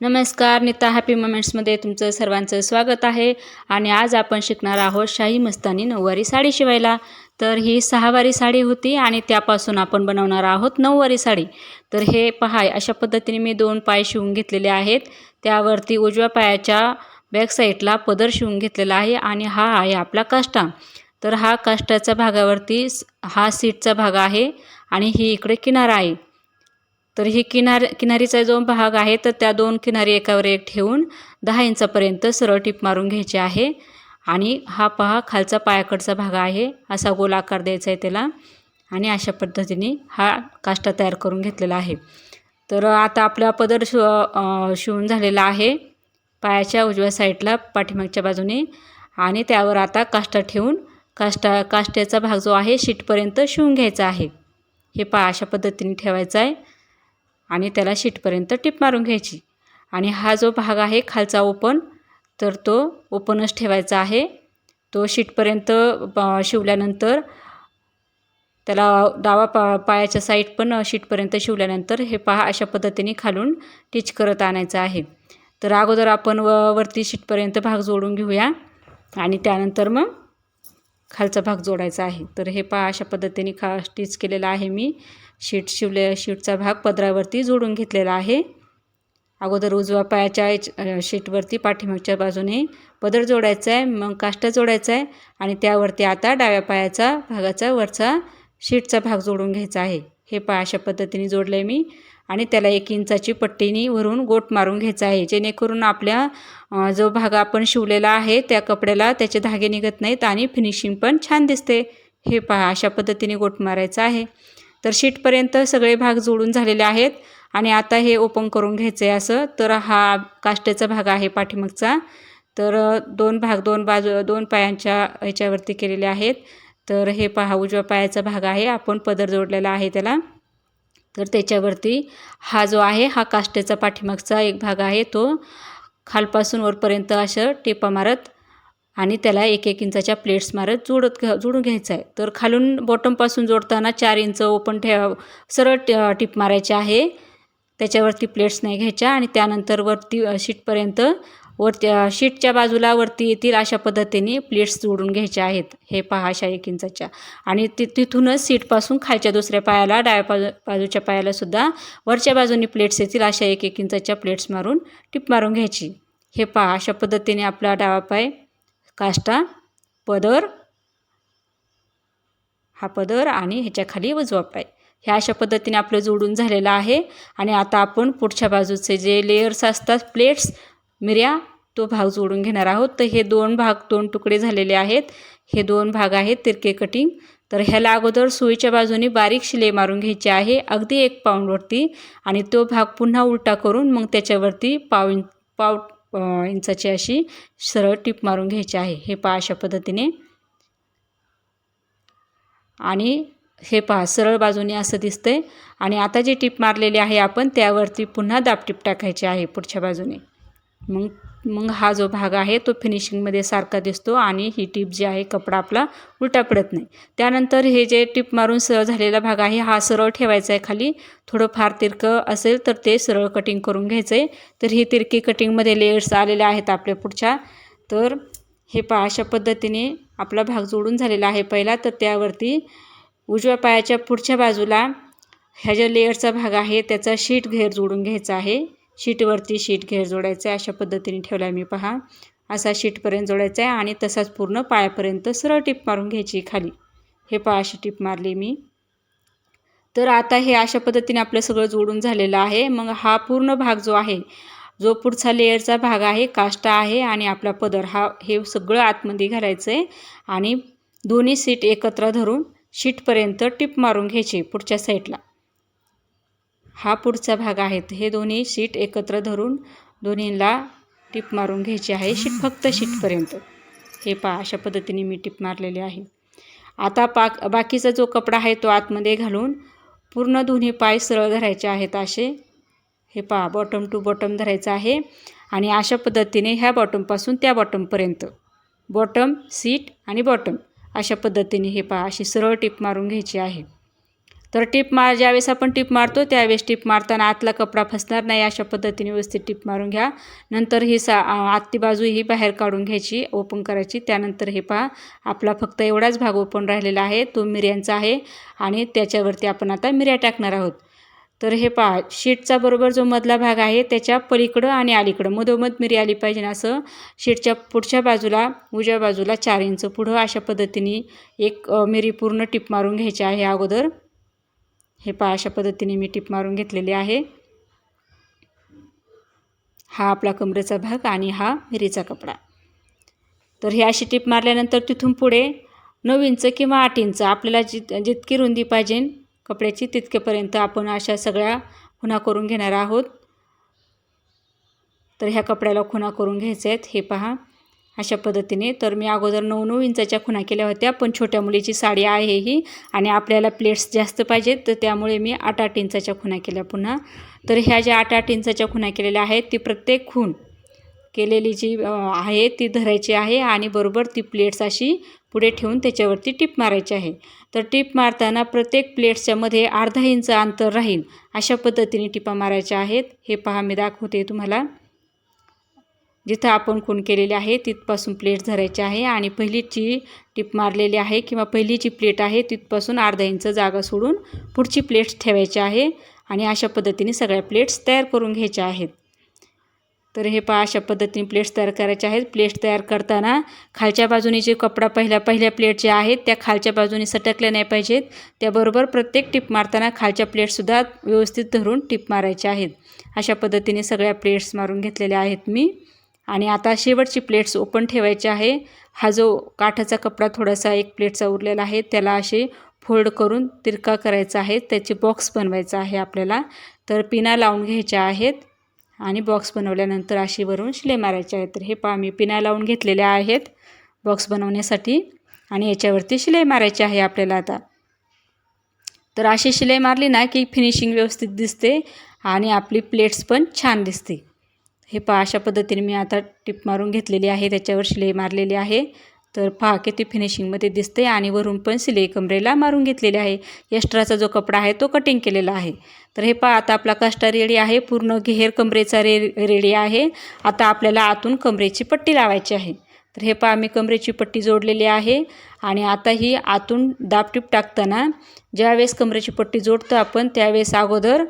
नमस्कार नीता हॅपी मोमेंट्समध्ये तुमचं सर्वांचं स्वागत आहे. आणि आज आपण शिकणार आहोत शाही मस्तानी नऊवारी साडी शिवायला. तर ही सहावारी साडी होती आणि त्यापासून आपण बनवणार आहोत नऊवारी साडी. तर हे पहा अशा पद्धतीने मी दोन पाय शिवून घेतलेले आहेत. त्यावरती उजव्या पायाच्या बॅक साईडला पदर शिवून घेतलेला आहे आणि हा आहे आपला काष्टा. तर हा काष्टाच्या भागावरती हा सीटचा भाग आहे आणि ही इकडे किनारा आहे. तर ही किनार किनारीचा जो भाग आहे तर त्या दोन किनारी एकावर एक ठेवून दहा इंचापर्यंत सरळ टीप मारून घ्यायची आहे. आणि हा पहा खालचा पायाकडचा भाग आहे असा गोल आकार द्यायचा आहे त्याला. आणि अशा पद्धतीने हा काष्टा तयार करून घेतलेला आहे. तर आता आपला पदर शिव शिवून झालेला आहे. पायाच्या उजव्या साईडला पाठीमागच्या बाजूने. आणि त्यावर आता काष्टा ठेवून काष्टा काष्ट्याचा भाग जो आहे शीटपर्यंत शिवून घ्यायचा आहे. हे पहा अशा पद्धतीने ठेवायचा आहे. आणि त्याला शीटपर्यंत टीप मारून घ्यायची. आणि हा जो भाग आहे खालचा ओपन तर तो ओपनच ठेवायचा आहे. तो शीटपर्यंत शिवल्यानंतर त्याला डावा पा पायाच्या साईड पण शीटपर्यंत शिवल्यानंतर हे पहा अशा पद्धतीने खालून टिच करत आणायचं आहे. तर अगोदर आपण व वरती शीटपर्यंत भाग जोडून घेऊया. आणि त्यानंतर मग खालचा भाग जोडायचा आहे. तर हे पहा अशा पद्धतीने खा स्टिच केलेला आहे मी. शीट शिवले शीटचा भाग पदरावरती जोडून घेतलेला आहे. अगोदर उजव्या पायाच्या शीटवरती पाठीमागच्या बाजूने पदर जोडायचा आहे मग काष्टा जोडायचा आहे आणि त्यावरती आता डाव्या पायाचा भागाचा वरचा शीटचा भाग जोडून घ्यायचा आहे. हे पाय अशा पद्धतीने जोडलं आहे मी आणि त्याला एक इंचाची पट्टीनी वरून गोट मारून घ्यायचा आहे. जेणेकरून आपल्या जो भाग आपण शिवलेला आहे त्या कपड्याला त्याचे धागे निघत नाहीत आणि फिनिशिंग पण छान दिसते. हे पहा अशा पद्धतीने गोट मारायचं आहे. तर शीटपर्यंत सगळे भाग जोडून झालेले आहेत आणि आता हे ओपन करून घ्यायचं आहे असं. तर हा काष्टेचा भाग आहे पाठीमागचा. तर दोन भाग दोन बाजू दोन पायांच्या ह्याच्यावरती केलेले आहेत. तर हे पहा उजव्या पायाचा भाग आहे. आपण पदर जोडलेला आहे त्याला. तर त्याच्यावरती हा जो आहे हा काष्टेचा पाठीमागचा एक भाग आहे तो. खालपासून वरपर्यंत असं टेपा मारत आणि त्याला एक एक इंचाच्या प्लेट्स मारत जोडत घ जोडून घ्यायचं आहे तर खालून बॉटमपासून जोडताना चार इंच ओपन ठेवा सरळ ट- टिप मारायची आहे. त्याच्यावरती प्लेट्स नाही घ्यायच्या आणि त्यानंतर वरती शीटपर्यंत वरती शीटच्या बाजूला वरती येतील अशा पद्धतीने प्लेट्स जोडून घ्यायच्या आहेत. हे पहा अशा एक इंचाच्या. आणि ति तिथूनच सीटपासून खालच्या दुसऱ्या पायाला डाव्या बाजू बाजूच्या पायालासुद्धा वरच्या बाजूनी प्लेट्स येतील अशा एक एक इंचाच्या प्लेट्स मारून टिप मारून घ्यायची. हे पहा अशा पद्धतीने आपला डावा पाय काष्टा पदर हा पदर आणि ह्याच्या खाली उजवा पाय. ह्या अशा पद्धतीने आपलं जोडून झालेलं आहे. आणि आता आपण पुढच्या बाजूचे जे लेयर्स असतात प्लेट्स मिऱ्या तो भाग जोडून घेणार आहोत. तर हे दोन भाग दोन तुकडे झालेले आहेत. हे दोन भाग आहेत तिरके कटिंग तर ह्याला अगोदर सुईच्या बाजूने बारीक शिलाई मारून घ्यायची आहे अगदी एक पाऊंडवरती. आणि तो भाग पुन्हा उलटा करून मग त्याच्यावरती पाव पाव इंचाची अशी सरळ टीप मारून घ्यायची आहे. हे पहा अशा पद्धतीने. आणि हे पहा सरळ बाजूने असं दिसतंय. आणि आता जी टिप मारलेली आहे आपण त्यावरती पुन्हा दाबटीप टाकायची आहे पुढच्या बाजूने. मग मग हा जो भाग आहे तो फिनिशिंगमध्ये सारखा दिसतो आणि ही टीप जी आहे कपडा आपला उलटा पडत नाही. त्यानंतर हे जे टीप मारून सरळ झालेला भाग आहे हा सरळ ठेवायचा आहे खाली. थोडं फार तिरकं असेल तर ते सरळ कटिंग करून घ्यायचं आहे तर ही तिरकी कटिंगमध्ये लेयर्स आलेले आहेत आपल्या पुढच्या. तर हे पा अशा पद्धतीने आपला भाग जोडून झालेला आहे पहिला. तर त्यावरती उजव्या पायाच्या पुढच्या बाजूला ह्या ज्या लेअरचा भाग आहे त्याचा शीट घेर जोडून घ्यायचा आहे. शीटवरती शीट घेर जोडायचं आहे अशा पद्धतीने ठेवला आहे मी. पहा असा शीटपर्यंत जोडायचा आहे आणि तसाच पूर्ण पायापर्यंत सरळ टिप मारून घ्यायची खाली. हे पहा अशी टिप मारली मी. तर आता हे अशा पद्धतीने आपलं सगळं जोडून झालेलं आहे. मग हा पूर्ण भाग जो आहे जो पुढचा लेअरचा भाग आहे काष्टा आहे आणि आपला पदर हा हे सगळं आतमध्ये घालायचं आहे आणि दोन्ही सीट एकत्र धरून शीटपर्यंत टिप मारून घ्यायची पुढच्या साईडला. हा पुढचा भाग आहे. हे दोन्ही शीट एकत्र धरून दोन्हीला टिप मारून घ्यायची आहे. शीट फक्त शीटपर्यंत. हे पहा अशा पद्धतीने मी टिप मारलेली आहे. आता पाक बाकीचा जो कपडा आहे तो आतमध्ये घालून पूर्ण दोन्ही पाय सरळ धरायचे आहेत असे. हे पहा बॉटम टू बॉटम धरायचं आहे. आणि अशा पद्धतीने ह्या बॉटमपासून त्या बॉटमपर्यंत बॉटम सीट आणि बॉटम अशा पद्धतीने हे पहा अशी सरळ टिप मारून घ्यायची आहे. तर टीप मार ज्यावेळेस आपण टीप मारतो त्यावेळेस टीप मारताना आतला कपडा फसणार नाही अशा पद्धतीने व्यवस्थित टीप मारून घ्या. नंतर ही सा आतली बाजू ही बाहेर काढून घ्यायची ओपन करायची. त्यानंतर हे पहा आपला फक्त एवढाच भाग ओपन राहिलेला आहे तो मिऱ्यांचा आहे आणि त्याच्यावरती आपण आता मिऱ्या टाकणार आहोत. तर हे पहा शीटचा बरोबर जो मधला भाग आहे त्याच्या पलीकडं आणि अलीकडं मधोमध मिरी आली पाहिजे ना असं शीटच्या पुढच्या बाजूला उजव्या बाजूला चार इंच पुढं अशा पद्धतीने एक मिरी पूर्ण टिप मारून घ्यायची आहे अगोदर. हे पहा अशा पद्धतीने मी टिप मारून घेतलेली आहे. हा आपला कमरेचा भाग आणि हा मिरीचा कपडा. तर ही अशी टिप मारल्यानंतर तिथून पुढे नऊ इंच किंवा आठ इंच आपल्याला जित जितकी रुंदी पाहिजे कपड्याची तितकेपर्यंत आपण अशा सगळ्या खुणा करून घेणार आहोत. तर ह्या कपड्याला खुणा करून घ्यायच्या आहेत. हे पहा अशा पद्धतीने. तर मी अगोदर नऊ नऊ इंचाच्या खुणा केल्या होत्या पण छोट्या मुलीची साडी आहे ही आणि आपल्याला प्लेट्स जास्त पाहिजेत तर त्यामुळे मी आठ आठ इंचाच्या खुणा केल्या पुन्हा. तर ह्या ज्या आठ आठ इंचाच्या खुणा केलेल्या आहेत ती प्रत्येक खूण केलेली जी आहे ती धरायची आहे आणि बरोबर ती प्लेट्स अशी पुढे ठेवून त्याच्यावरती टिप मारायची आहे. तर टिप मारताना प्रत्येक प्लेट्सच्यामध्ये अर्धा इंच अंतर राहील अशा पद्धतीने टिपा मारायच्या आहेत. हे पहा मी दाखवते तुम्हाला. जिथं आपण खूण केलेली आहे तिथपासून प्लेट धरायची आहे आणि पहिलीची टिप मारलेली आहे किंवा पहिली जी प्लेट आहे तिथपासून अर्धा इंच जागा सोडून पुढची प्लेट्स ठेवायची आहे आणि अशा पद्धतीने सगळ्या प्लेट्स तयार करून घ्यायच्या आहेत. तर हे पहा अशा पद्धतीने प्लेट्स तयार करायचे आहेत. प्लेट्स तयार करताना खालच्या बाजूने जे कपडा पहिल्या पहिल्या प्लेट जे आहेत त्या खालच्या बाजूने सटकल्या नाही पाहिजेत. त्याबरोबर प्रत्येक टिप मारताना खालच्या प्लेट्ससुद्धा व्यवस्थित धरून टिप मारायच्या आहेत. अशा पद्धतीने सगळ्या प्लेट्स मारून घेतलेल्या आहेत मी. आणि आता शेवटची प्लेट्स ओपन ठेवायची आहे. हा जो काठाचा कपडा थोडासा एक प्लेटचा उरलेला आहे त्याला असे फोल्ड करून तिरका करायचा आहे. त्याचे बॉक्स बनवायचा आहे आपल्याला. तर पिना लावून घ्यायच्या आहेत आणि बॉक्स बनवल्यानंतर अशी वरून शिलाई मारायचे आहेत तर हे पहा मी पिना लावून घेतलेल्या आहेत बॉक्स बनवण्यासाठी आणि याच्यावरती शिलाई मारायची आहे आपल्याला आता. तर अशी शिलाई मारली ना की फिनिशिंग व्यवस्थित दिसते आणि आपली प्लेट्स पण छान दिसते. हे पहा अशा पद्धतीने मी आता टिप मारून घेतलेली आहे. त्याच्यावर शिलाई मारलेली आहे. तर पहा किती फिनिशिंगमध्ये दिसते आणि वरून पण सिलाई कमरेला मारून घेतलेली आहे. एक्स्ट्राचा जो कपडा आहे तो कटिंग केलेला आहे. तर हे पहा आता आपला काष्टा रेडी आहे. पूर्ण घेर कमरेचा रे रेडी आहे. आता आपल्याला आतून कमरेची पट्टी लावायची आहे. तर हे पहा मी कमरेची पट्टी जोडलेली आहे. आणि आता ही आतून दाबटीप टाकताना ज्यावेळेस कमरेची पट्टी जोडतो आपण त्यावेळेस अगोदर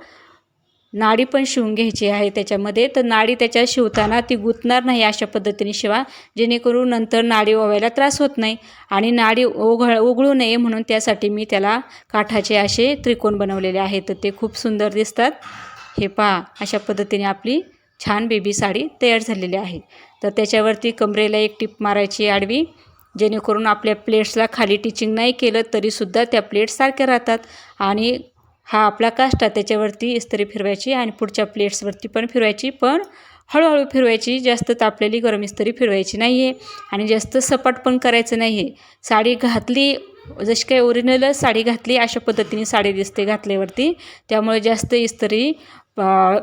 नाडी पण शिवून घ्यायची आहे त्याच्यामध्ये. तर नाडी त्याच्यात शिवताना ती गुंतणार नाही अशा पद्धतीने शिवा. जेणेकरून नंतर नाडी ओवायला त्रास होत नाही आणि नाडी ओघळ उघळू नये म्हणून त्यासाठी मी त्याला काठाचे असे त्रिकोण बनवलेले आहेत. तर ते खूप सुंदर दिसतात. हे पहा अशा पद्धतीने आपली छान बेबी साडी तयार झालेली आहे. तर त्याच्यावरती कमरेला एक टिप मारायची आडवी. जेणेकरून आपल्या प्लेट्सला खाली टिचिंग नाही केलं तरीसुद्धा त्या प्लेट्स सारख्या राहतात. आणि हा आपला काष्टा त्याच्यावरती इस्त्री फिरवायची आणि पुढच्या प्लेट्सवरती पण फिरवायची. पण हळूहळू फिरवायची. जास्त तापलेली गरम इस्त्री फिरवायची नाही आहे आणि जास्त सपाट पण करायचं नाही आहे साडी घातली जशी काही ओरिजिनलच साडी घातली अशा पद्धतीने साडी दिसते घातल्यावरती. त्यामुळे जास्त इस्त्री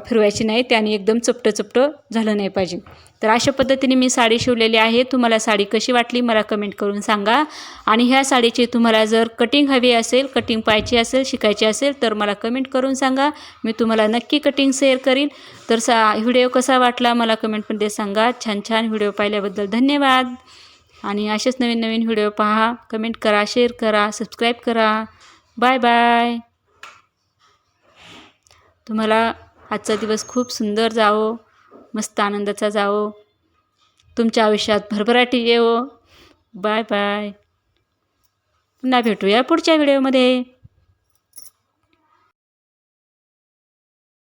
फिरवायची नाही. त्याने एकदम चपटं चपटं झालं नाही पाहिजे. तर अशा पद्धतीने मी साडी शिवलेली आहे. तुम्हाला साडी कशी वाटली मला कमेंट करून सांगा. आणि ह्या साडीची तुम्हाला जर कटिंग हवी असेल कटिंग पाहिजे असेल शिकायची असेल तर मला कमेंट करून सांगा. मी तुम्हाला नक्की कटिंग शेअर करीन. तर सा व्हिडिओ कसा वाटला मला कमेंटमध्ये सांगा. छान छान व्हिडिओ पाहिल्याबद्दल धन्यवाद. आणि असेच नवीन नवीन व्हिडिओ पहा. कमेंट करा शेअर करा सबस्क्राईब करा. बाय बाय तुम्हाला आजचा दिवस खूप सुंदर जावो. मस्त आनंदाचा जावो. तुमच्या आयुष्यात भरभराटी येवो. Bye bye. पुन्हा भेटूया पुढच्या व्हिडिओमध्ये